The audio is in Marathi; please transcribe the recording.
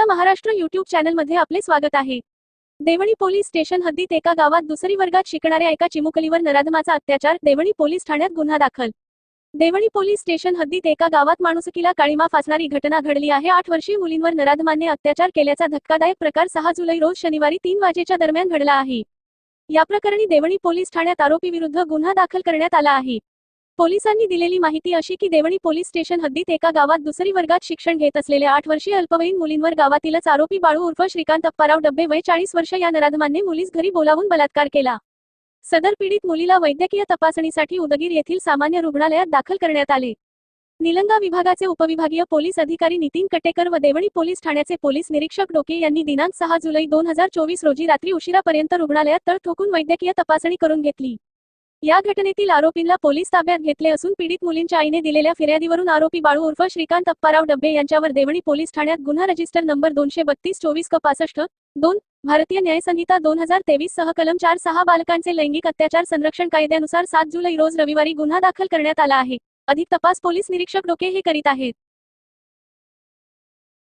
आपला महाराष्ट्र युट्यूब चॅनलमध्ये आपले स्वागत आहे. देवणी पोलीस स्टेशन हद्दीत एका गावात दुसरी वर्गात शिकणाऱ्या एका चिमुकलीवर नराधमाचा अत्याचार देवणी पोलीस ठाण्यात गुन्हा दाखल. देवणी पोलीस स्टेशन हद्दीत एका गावात माणुसकीला काळीमा फासणारी घटना घडली आहे. आठ वर्षीय मुलींवर नराधमाने अत्याचार केल्याचा धक्कादायक प्रकार सहा जुलै रोज शनिवारी तीन वाजेच्या दरम्यान घडला आहे. या प्रकरणी देवणी पोलीस ठाण्यात आरोपी विरुद्ध गुन्हा दाखल करण्यात आला आहे. पोलिसांनी दिलेली माहिती अशी की देवणी पोलीस स्टेशन हद्दीत एका गावात दुसरी वर्गात शिक्षण घेत असलेल्या आठ वर्षीय अल्पवयीन मुलींवर गावातीलच आरोपी बाळू उर्फ श्रीकांत अप्पाराव डब्बे वय चाळीस वर्ष या नराधमांनी मुलीस घरी बोलावून बलात्कार केला. सदर पीडित मुलीला वैद्यकीय तपासणीसाठी उदगीर येथील सामान्य रुग्णालयात दाखल करण्यात आले. निलंगा विभागाचे उपविभागीय पोलीस अधिकारी नितीन कटेकर व देवणी पोलीस ठाण्याचे पोलीस निरीक्षक डोके यांनी दिनांक सहा जुलै दोन हजार चोवीस रोजी रात्री उशिरापर्यंत रुग्णालयात तळ ठोकून वैद्यकीय तपासणी करून घेतली. या घटनेतील आरोपींना पोलीस ताब्यात घेतले असून पीडित मुलींच्या आईने दिलेल्या फिर्यादीवरून आरोपी बाळू उर्फ श्रीकांत अप्पाराव डब्बे यांच्यावर देवणी पोलीस ठाण्यात गुन्हा रजिस्टर नंबर दोनशे बत्तीस चोवीस क पासष्ट दोन भारतीय न्यायसंहिता दोन हजार तेवीस सह कलम चार सहा बालकांचे लैंगिक अत्याचार संरक्षण कायद्यानुसार सात जुलै रोज रविवारी गुन्हा दाखल करण्यात आला आहे. अधिक तपास पोलीस निरीक्षक डोके हे करीत आहेत.